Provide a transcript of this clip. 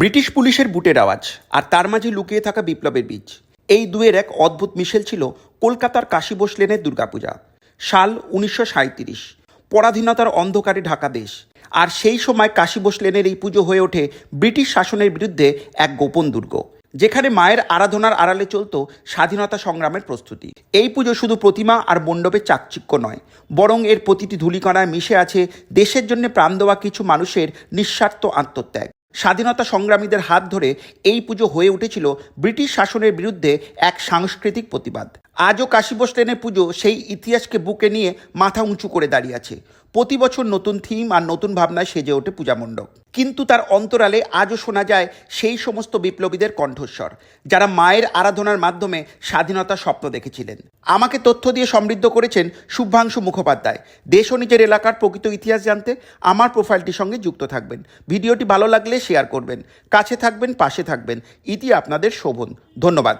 British পুলিশের বুটের আওয়াজ আর তার মাঝে লুকিয়ে থাকা বিপ্লবের বীজ। এই দুয়ের এক অদ্ভুত মিশেল ছিল কলকাতার কাশী বোস লেনের দুর্গাপূজা, সাল উনিশশো সাঁইত্রিশ, পরাধীনতার অন্ধকারে ঢাকা দেশ। আর সেই সময় কাশী বোস লেনের এই পুজো হয়ে ওঠে ব্রিটিশ শাসনের বিরুদ্ধে এক গোপন দুর্গ, যেখানে মায়ের আরাধনার আড়ালে চলত স্বাধীনতা সংগ্রামের প্রস্তুতি। এই পুজো শুধু প্রতিমা আর মণ্ডপের চাকচিক্য নয়, বরং এর প্রতিটি ধূলিকণায় মিশে আছে দেশের জন্য প্রাণ দেওয়া কিছু মানুষের নিঃস্বার্থ আত্মত্যাগ। স্বাধীনতা সংগ্রামীদের হাত ধরে এই পুজো হয়ে উঠেছিল ব্রিটিশ শাসনের বিরুদ্ধে এক সাংস্কৃতিক প্রতিবাদ। আজও কাশীবোস লেনের পুজো সেই ইতিহাসকে বুকে নিয়ে মাথা উঁচু করে দাঁড়িয়ে আছে। প্রতি বছর নতুন থিম আর নতুন ভাবনায় সেজে ওঠে পূজা মণ্ডপ। কিন্তু তার অন্তরালে আজও শোনা যায় সেই সমস্ত বিপ্লবীদের কণ্ঠস্বর, যারা মায়ের আরাধনার মাধ্যমে স্বাধীনতার স্বপ্ন দেখেছিলেন। আমাকে তথ্য দিয়ে সমৃদ্ধ করেছেন শুভ্রাংশু মুখোপাধ্যায়। দেশ ও নিজের এলাকার প্রকৃত ইতিহাস জানতে আমার প্রোফাইলটির সঙ্গে যুক্ত থাকবেন। ভিডিওটি ভালো লাগলে শেয়ার করবেন, কাছে থাকবেন, পাশে থাকবেন। ইতি আপনাদের শোভন। ধন্যবাদ।